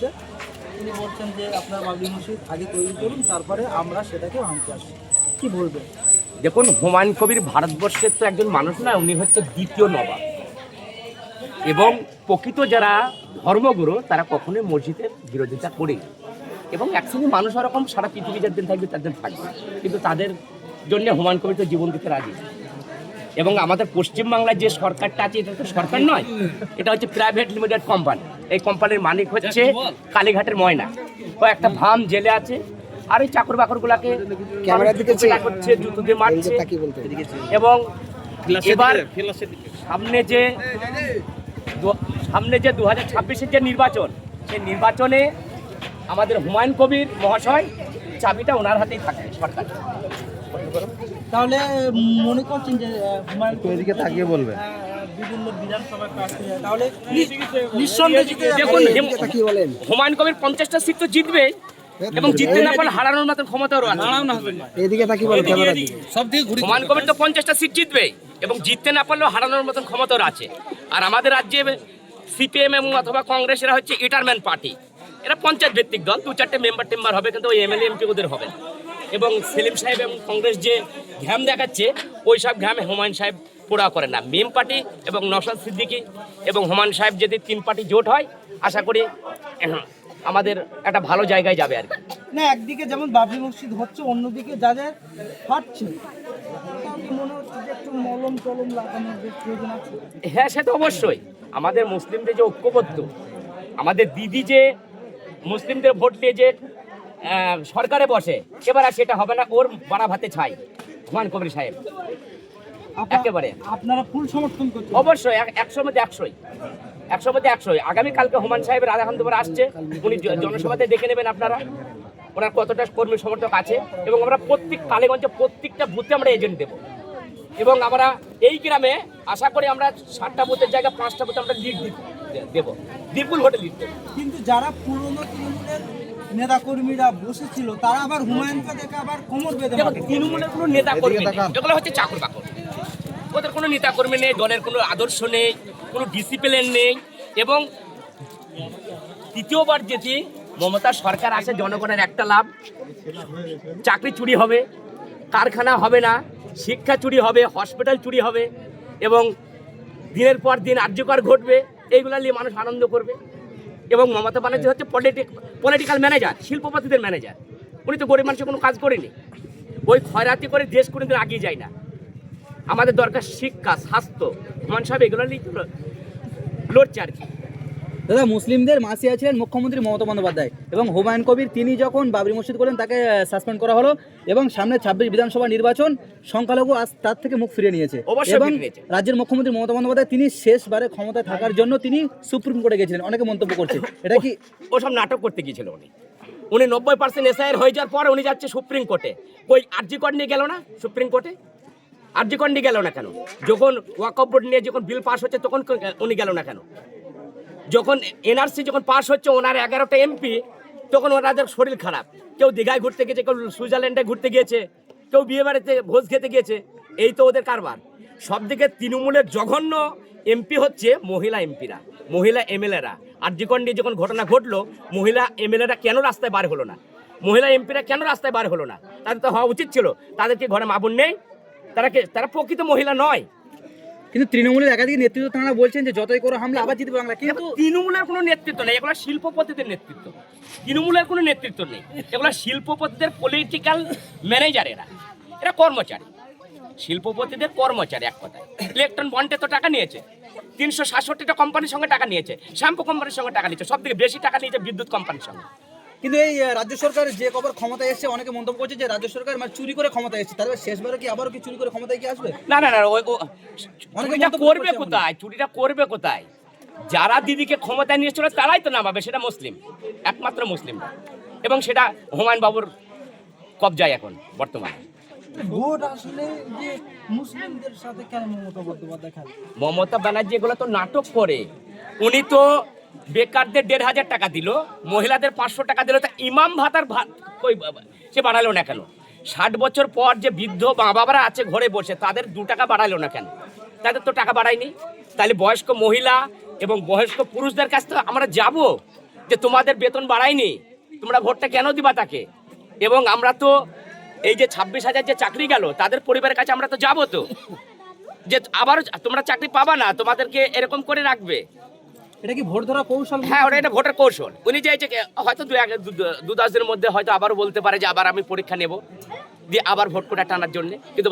এসছে তিনি বলছেন যে, আপনার বাবরি মসজিদ আগে তৈরি করুন, তারপরে আমরা সেটাকে ভাঙতে আসি কি বলবেন? দেখুন, হুমায়ুন কবির ভারতবর্ষের তো একজন মানুষ না উনি হচ্ছে দ্বিতীয় নবাব। এবং প্রকৃত যারা ধর্মগুরু, তারা কখনোই মসজিদের বিরোধিতা করেনি। এবং এক শ্রেণির মানুষ ওরকম সারা পৃথিবী যার দিন থাকবে, তার দিন থাকবে। কিন্তু তাদের জন্য হুমায়ুন কবির তো জীবন দিতে রাজি। এবং আমাদের পশ্চিমবাংলার যে সরকারটা আছে, এটা তো সরকার নয়, এটা হচ্ছে প্রাইভেট লিমিটেড কোম্পানি এই কোম্পানির মালিক হচ্ছে কালীঘাটের ময়না। ও একটা ভাম জেলে আছে আর ওই চাকর বাকরগুলাকে ক্যামেরার দিকে করছে জুতো দিয়ে মারছে। তাকে বলতে হবে। এবং এবার সামনে যে সামনে যে দু হাজার ছাব্বিশের যে নির্বাচন সেই নির্বাচনে আমাদের হুমায়ুন কবির মহাশয় চাবিটা ওনার হাতেই থাকবে সরকার তাহলে মনে করছেন যে হুমায়ুন এদিকে তাকিয়ে বলেন। হুমায়ুন কবির পঞ্চাশটা সিট তো জিতবে এবং জিততে না পারলে হারানোর মতন ক্ষমতাও আছে। এদিকে তাকিয়ে বলেন ক্যামেরা দিকে হুমায়ুন কবির তো পঞ্চাশটা সিট জিতবে এবং জিততে না পারলেও হারানোর মতন ক্ষমতাও আছে। আর আমাদের রাজ্যে সিপিএম এবং অথবা কংগ্রেস এরা হচ্ছে ইটারম্যান পার্টি এরা পঞ্চায়েত ভিত্তিক দল দু চারটে মেম্বার টেম্বার হবে কিন্তু ওই এমএলএ এমপি ওদের হবে। এবং সেলিম সাহেব এবং কংগ্রেস যে ঘ্যাম দেখাচ্ছে ওই সব ঘ্যামে হুমায়ুন সাহেব পোড়া করে না। মেম পার্টি এবং নসাদ সিদ্দিকি এবং হুমায়ুন সাহেব যদি তিন পার্টি জোট হয় আশা করি আমাদের একটা ভালো জায়গায় যাবে আর কি। না একদিকে যেমন বাবরি মসজিদ হচ্ছে অন্যদিকে যাদের হচ্ছে হ্যাঁ সে তো অবশ্যই। আমাদের মুসলিমদের যে ঐক্যবদ্ধ আমাদের দিদি যে মুসলিমদের ভোট দিয়ে যে সরকারে বসে। এবার আর সেটা হবে না ওর বাড়া ভাতে ছাই হুমান কবির সাহেব। একেবারে। আপনারা ফুল সমর্থন করছেন। অবশ্যই এক- একশোর মধ্যে একশোই। একশোর মধ্যে একশোই। আগামীকালকে হুমান সাহেবের আধা ঘণ্টা আসছে উনি জনসভাতে দেখে নেবেন আপনারা ওনার কতটা কর্মী সমর্থক আছে এবং আমরা প্রত্যেক কালীগঞ্জে প্রত্যেকটা বুথে আমরা এজেন্ট দেবো। এবং আমরা এই গ্রামে আশা করি আমরা ষাটটা বুথের জায়গায় পাঁচটা বুথে আমরা লিড দেবো। বিপুল ভোটে লিড দেবো। কিন্তু যারা পুরনো তৃণমূলের নেতাকর্মীরা বসেছিল তারা আবার হুমায়ুনকে দেখে আবার কোমর বেঁধে। তৃণমূলের কোনো নেতা কর্মী এগুলো হচ্ছে চাকর বাকর ওদের কোনো নেতা কর্মী নেই দলের কোনো আদর্শ নেই কোনো ডিসিপ্লিন নেই। এবং তৃতীয়বার যেটি মমতা সরকার আসে জনগণের একটা লাভ। চাকরি চুরি হবে কারখানা হবে না শিক্ষা চুরি হবে হসপিটাল চুরি হবে এবং দিনের পর দিন আর্যকর ঘটবে এইগুলো নিয়ে মানুষ আনন্দ করবে। এবং মমতা ব্যানার্জি হচ্ছে পলিটিক পলিটিক্যাল ম্যানেজার শিল্পপতিদের ম্যানেজার উনি তো গরিব মানুষের কোনো কাজ করেনি। ওই খয়রাতি করে দেশ কোনোদিন আগিয়ে যায় না। আমাদের দরকার শিক্ষা, স্বাস্থ্য। সাহেব এগুলো নিয়ে লড়ছে আর কি। দাদা মুসলিমদের মাসিয়া ছিলেন মুখ্যমন্ত্রী মমতা বন্দ্যোপাধ্যায় এবং হুমায়ুন কবির তিনি যখন বাবরি মসজিদ করলেন তাকে সাসপেন্ড করা হলো এবং সামনে ছাব্বিশ বিধানসভা নির্বাচন সংখ্যালঘু আজ তার থেকে মুখ ফিরিয়ে নিয়েছে। এবং রাজ্যের মুখ্যমন্ত্রী মমতা বন্দ্যোপাধ্যায় তিনি শেষবারে ক্ষমতায় থাকার জন্য তিনি সুপ্রিম কোর্টে গেছিলেন। অনেকে মন্তব্য করছে। এটা কি ওসব নাটক করতে গিয়েছিল উনি। উনি নব্বই পার্সেন্ট এসআইয়ের হয়ে যাওয়ার পর উনি যাচ্ছে সুপ্রিম কোর্টে। ওই আরজি কোর্ট নিয়ে গেল না সুপ্রিম কোর্টে? আরজি কোর্ট নিয়ে গেল না কেন? যখন ওয়াকফ বোর্ড নিয়ে যখন বিল পাস হচ্ছে তখন উনি গেল না কেন? যখন এনআরসি যখন পাস হচ্ছে, ওনার এগারোটা এমপি, তখন ওনাদের শরীর খারাপ। কেউ দীঘায় ঘুরতে গেছে, কেউ সুইজারল্যান্ডে ঘুরতে গিয়েছে, কেউ বিয়ে বাড়িতে ভোজ খেতে গিয়েছে, এই তো ওদের কারবার। সব দিকে তৃণমূলের জঘন্য এমপি হচ্ছে মহিলা এমপিরা, মহিলা এমএলএরা। আর জিকন যখন ঘটনা ঘটলো, মহিলা এমএলএরা কেন রাস্তায় বার হলো না? মহিলা এমপিরা কেন রাস্তায় বার হলো না? তাদের তো হওয়া উচিত ছিল। তাদের কি ঘরে মাবুন নেই। তারা তারা প্রকৃত মহিলা নয়। কিন্তু তৃণমূলের একাধিক নেতৃত্ব তারা বলছেন যে যতই করে হামলা, আবার জিতবে বাংলা। কিন্তু তৃণমূলের কোনো নেতৃত্ব নেই, এগুলো শিল্পপতিদের নেতৃত্ব। তৃণমূলের কোনো নেতৃত্ব নেই, এগুলো শিল্পপতিদের পলিটিক্যাল ম্যানেজার এরা এরা কর্মচারী। শিল্পপতিদের কর্মচারী এক কথায়। ইলেকট্রন বন্ডে তো টাকা নিয়েছে, তিনশো সাতষট্টিটা কোম্পানির সঙ্গে টাকা নিয়েছে, শ্যাম্পু কোম্পানির সঙ্গে টাকা নিয়েছে সব থেকে বেশি টাকা নিয়েছে বিদ্যুৎ কোম্পানির সঙ্গে। কিন্তু এই রাজ্য সরকার যে কবার ক্ষমতায় এসেছে অনেকে মন্তব্য করছে যে রাজ্য সরকার মানে চুরি করে ক্ষমতায় এসেছে। তারপরে শেষবারও কি আবারও কি চুরি করে ক্ষমতায় কি আসবে? না না না ওই চুরিটা করবে কোথায়? চুরিটা করবে কোথায়? যারা দিদিকে ক্ষমতায় নিয়ে চলে তারাই তো নামাবে সেটা মুসলিম একমাত্র মুসলিম। এবং সেটা হুমায়ুন বাবুর কবজায় এখন বর্তমানে। ভোট আসলে যে মুসলিমদের সাথে কেন মমতা বন্দ্যোপাধ্যায় মমতা ব্যানার্জি এগুলো তো নাটক করে। উনি তো বেকারদের দেড় হাজার টাকা দিল, মহিলাদের পাঁচশো টাকা দিল, তা ইমাম ভাতার ভাত কই সে বাড়ালো না কেন? ষাট বছর পর যে বৃদ্ধ মা বাবারা আছে ঘরে বসে, তাদের দু টাকা বাড়ালো না কেন? তাদের তো টাকা বাড়ায়নি। তাহলে বয়স্ক মহিলা এবং বয়স্ক পুরুষদের কাছ থেকে আমরা যাব যে তোমাদের বেতন বাড়ায়নি, তোমরা ভোটটা কেন দিবা তাকে? এবং আমরা তো এই যে ছাব্বিশ হাজার যে চাকরি গেল, তাদের পরিবারের কাছে আমরা তো যাব তো। যে আবার তোমরা চাকরি পাবা না, তোমাদেরকে এরকম করে রাখবে। এটা কি ভোট ধরা কৌশল হ্যাঁ ওটা এটা ভোটের কৌশল। উনি যে হয়তো দু এক দু- দশ দিনের মধ্যে হয়তো আবারও বলতে পারে যে আবার আমি পরীক্ষা নেব দিয়ে আবার ভোট কোটা টানার জন্য। কিন্তু